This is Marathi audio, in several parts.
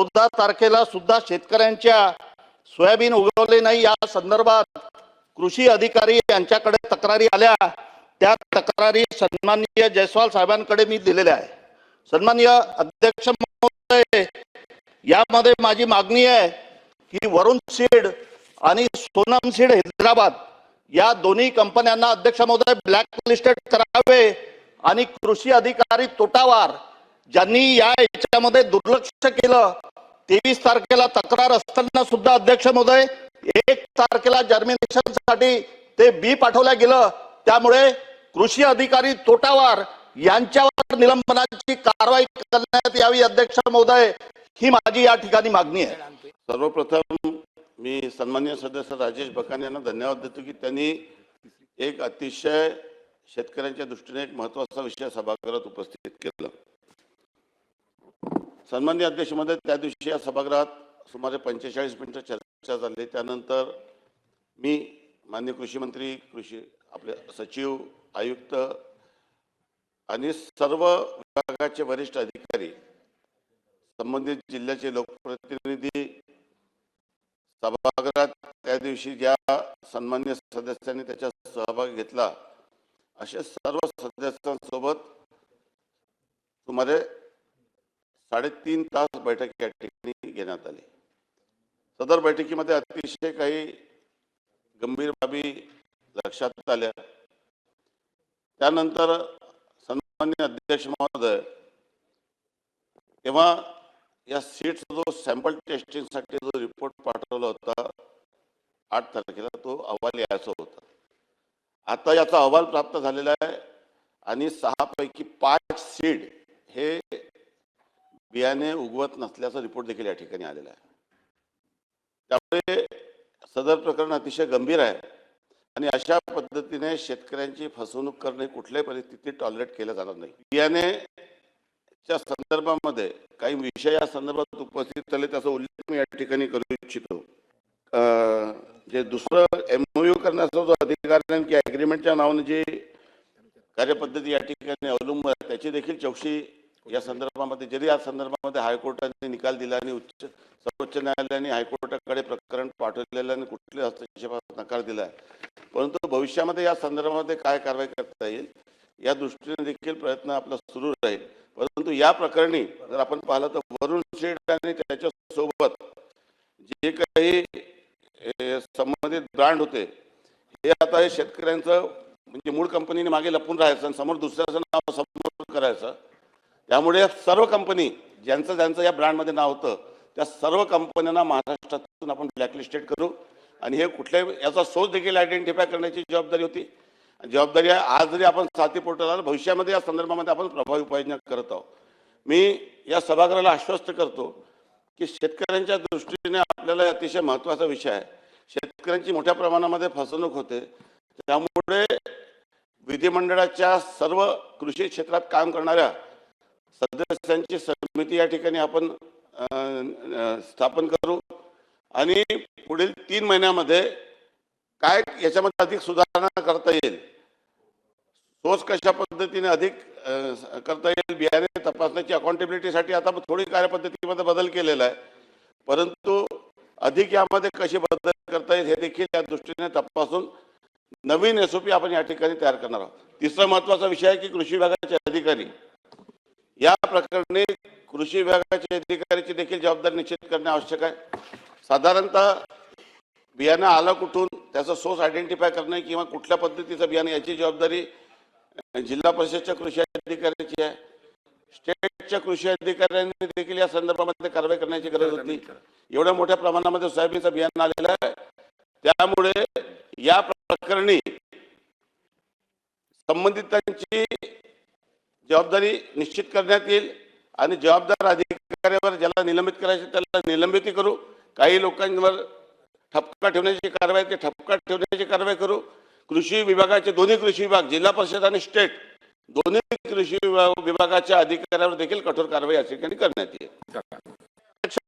चौदा तारखेला सुद्धा शेतकऱ्यांच्या सोयाबीन उगवले नाही. या संदर्भात कृषी अधिकारी यांच्याकडे तक्रारी आल्या. त्या तक्रारी सन्माननीय जयस्वाल साहेबांकडे मी दिलेल्या आहे सन्माननीय अध्यक्ष महोदय यामध्ये माझी मागणी आहे की वरुण सीड आणि सोनम सीड हैदराबाद या दोन्ही कंपन्यांना अध्यक्ष महोदय ब्लॅक लिस्टेड करावे आणि कृषी अधिकारी तोटावार ज्यांनी या याच्यामध्ये दुर्लक्ष केलं. तेवीस तारखेला तक्रार असताना सुद्धा अध्यक्ष महोदय एक तारखेला जर्मिनेशनसाठी ते बी पाठवलं गेलं. त्यामुळे कृषी अधिकारी तोटावार यांच्यावर निलंबनाची कारवाई करण्यात यावी अध्यक्ष महोदय ही माझी या ठिकाणी मागणी आहे. सर्वप्रथम मी सन्मान्य सदस्य राजेश बकान यांना धन्यवाद देतो की त्यांनी एक अतिशय शेतकऱ्यांच्या दृष्टीने एक महत्त्वाचा विषय सभागृहात उपस्थित केला. सन्मान्य अध्यक्षमध्ये त्या दिवशी या सभागृहात सुमारे पंचेचाळीस मिनिटं चर्चा झाली. त्यानंतर मी मान्य कृषी मंत्री कृषी आपले सचिव आयुक्त आणि सर्व विभागाचे वरिष्ठ अधिकारी संबंधित जिल्ह्याचे लोकप्रतिनिधी सभागृहात त्या दिवशी ज्या सन्मान्य सदस्यांनी त्याच्यात सहभाग घेतला असे सर्व सदस्यांसोबत सुमारे साडेतीन तास बैठक या ठिकाणी घेण्यात आली. सदर बैठकीमध्ये अतिशय काही गंभीर बाबी लक्षात आल्या. त्यानंतर सन्मान्य अध्यक्ष महोदय तेव्हा या सीटचा जो सॅम्पल टेस्टिंगसाठी जो रिपोर्ट पाठवला होता आठ तारखेला तो अहवाल यायचा होता. आता याचा अहवाल प्राप्त झालेला आहे आणि सहापैकी पाच सीट हे बियाणे उगवत नसल्याचा रिपोर्ट देखील या ठिकाणी आलेला आहे. त्यामुळे सदर प्रकरण अतिशय गंभीर आहे आणि अशा पद्धतीने शेतकऱ्यांची फसवणूक करणे कुठल्याही परिस्थितीत टॉलरेट केलं जाणार नाही. बियाणेच्या संदर्भामध्ये काही विषय या संदर्भात उपस्थित झाले त्याचा उल्लेख मी या ठिकाणी करू इच्छितो. जे दुसरं एमओयू करण्याचा जो अधिकाऱ्यांनी की ॲग्रीमेंटच्या नावाने जी कार्यपद्धती या ठिकाणी अवलंबून आहे त्याची देखील चौकशी या संदर्भामध्ये जरी या संदर्भामध्ये हायकोर्टाने निकाल दिला आणि उच्च सर्वोच्च न्यायालयाने हायकोर्टाकडे प्रकरण पाठवलेलं आणि कुठल्या हस्तक्षेपास नकार दिला आहे. परंतु भविष्यामध्ये या संदर्भामध्ये काय कारवाई करता येईल या दृष्टीने देखील प्रयत्न आपला सुरू राहील. परंतु या प्रकरणी जर आपण पाहिलं तर वरुण शेठ आणि त्याच्यासोबत जे काही संबंधित ब्रँड होते हे आता हे शेतकऱ्यांचं म्हणजे मूळ कंपनीने मागे लपून राहायचं आणि समोर दुसऱ्याचं नाव समोर करायचं. त्यामुळे सर्व कंपनी ज्यांचं ज्यांचं या ब्रँडमध्ये नाव होतं त्या सर्व कंपन्यांना महाराष्ट्रातून आपण ब्लॅकलिस्टेड करू. आणि हे कुठल्याही याचा सोर्स देखील आयडेंटिफाय करण्याची जबाबदारी होती. जबाबदारी आहे आज जरी आपण साथी पोर्टल आलं भविष्यामध्ये या संदर्भामध्ये आपण प्रभावी उपाययोजना करत आहोत. मी या सभागृहाला आश्वस्त करतो की शेतकऱ्यांच्या दृष्टीने आपल्याला अतिशय महत्त्वाचा विषय आहे. शेतकऱ्यांची मोठ्या प्रमाणामध्ये फसवणूक होते. त्यामुळे विधिमंडळाच्या सर्व कृषी क्षेत्रात काम करणाऱ्या सदस्यांची समिती या ठिकाणी आपण स्थापन करू. आणि पुढील तीन महिन्यामध्ये काय याच्यामध्ये अधिक सुधारणा करता येईल? सोच कशा पद्धतीने अधिक करता येईल? बियाणे तपासण्याची अकाउंटेबिलिटीसाठी आता थोडी कार्यपद्धतीमध्ये बदल केलेला आहे. परंतु अधिक यामध्ये कशी बदल करता येईल हे देखील या दृष्टीने तपासून नवीन एस आपण या ठिकाणी तयार करणार आहोत. तिसरा महत्त्वाचा विषय आहे की कृषी विभागाचे अधिकारी. या प्रकरणी कृषी विभागाच्या अधिकाऱ्याची देखील जबाबदारी निश्चित करणे आवश्यक आहे. साधारणतः बियाणं आलं कुठून त्याचा सोर्स आयडेंटिफाय करणे किंवा कुठल्या पद्धतीचं बियाणं याची जबाबदारी जिल्हा परिषदच्या कृषी अधिकाऱ्याची आहे. स्टेटच्या कृषी अधिकाऱ्यांनी देखील या संदर्भामध्ये कारवाई करण्याची गरज होती. एवढ्या मोठ्या प्रमाणामध्ये सोयाबीनचं बियाणं आलेलं आहे. त्यामुळे या प्रकरणी संबंधितांची जबाबदारी निश्चित करण्यात येईल आणि जबाबदार अधिकाऱ्यावर ज्याला निलंबित करायचे त्याला निलंबित करू. काही लोकांवर ठपका ठेवण्याची कारवाई ते ठपका ठेवण्याची कारवाई करू. कृषी विभागाचे दोन्ही कृषी विभाग जिल्हा परिषद आणि स्टेट दोन्ही कृषी विभाग- विभागाच्या अधिकाऱ्यावर देखील कठोर कारवाई या ठिकाणी करण्यात येईल.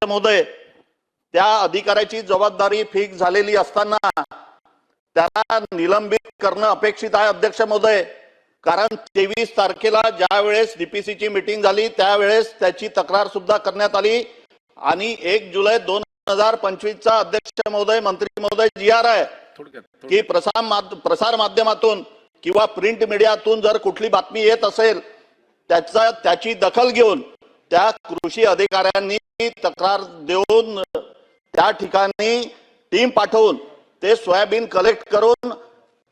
महोदय त्या अधिकाऱ्याची जबाबदारी फिक्स झालेली असताना त्याला निलंबित करणं अपेक्षित आहे अध्यक्ष महोदय. कारण तेवीस तारखेला ज्या वेळेस डीपीसीची मिटिंग झाली त्यावेळेस त्याची तक्रार सुद्धा करण्यात आली. आणि एक जुलै दोन हजार पंचवीसचा अध्यक्ष महोदय मंत्री महोदय जी आर आहे की प्रसार प्रसार माध्यमातून किंवा प्रिंट मीडियातून जर कुठली बातमी येत असेल त्याचा त्याची दखल घेऊन त्या कृषी अधिकाऱ्यांनी तक्रार देऊन त्या ठिकाणी टीम पाठवून ते सोयाबीन कलेक्ट करून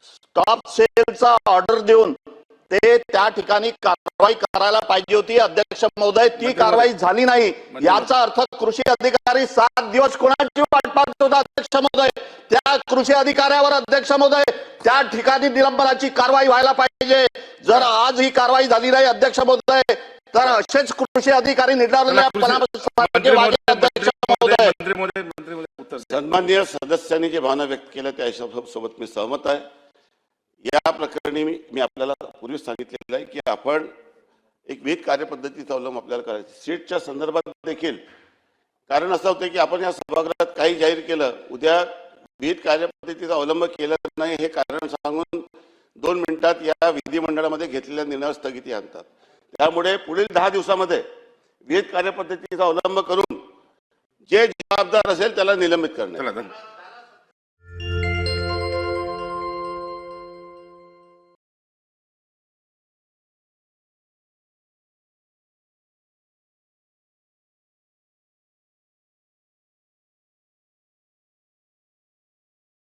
स्टॉप सेलचा ऑर्डर देऊन ते त्या ठिकाणी कारवाई करायला पाहिजे होती अध्यक्ष महोदय. ती कारवाई झाली नाही. याचा अर्थ कृषी अधिकारी सात दिवस कोणाची वाट पाहत होता अध्यक्ष महोदय? त्या कृषी अधिकाऱ्यावर अध्यक्ष महोदय त्या ठिकाणी निलंबनाची कारवाई व्हायला पाहिजे. जर आज ही कारवाई झाली नाही अध्यक्ष महोदय तर असेच कृषी अधिकारी निर्धारलेल्या वागेल अध्यक्ष महोदय मंत्री महोदय मंत्री महोदय उत्तर द्या. सन्माननीय सदस्यांनी जे भावना व्यक्त केल्या त्या सोबत मी सहमत आहे. या प्रकरणी मी मी आपल्याला पूर्वी सांगितलेलं आहे की आपण एक विहित कार्यपद्धतीचा अवलंब आपल्याला करायचा सीटच्या संदर्भात देखील कारण असं होतं की आपण या सभागृहात काही जाहीर केलं उद्या विहित कार्यपद्धतीचा अवलंब केला नाही हे कारण सांगून दोन मिनिटात या विधिमंडळामध्ये घेतलेल्या निर्णयावर स्थगिती आणतात. त्यामुळे पुढील दहा दिवसामध्ये विहित कार्यपद्धतीचा अवलंब करून जे जबाबदार असेल त्याला निलंबित करणे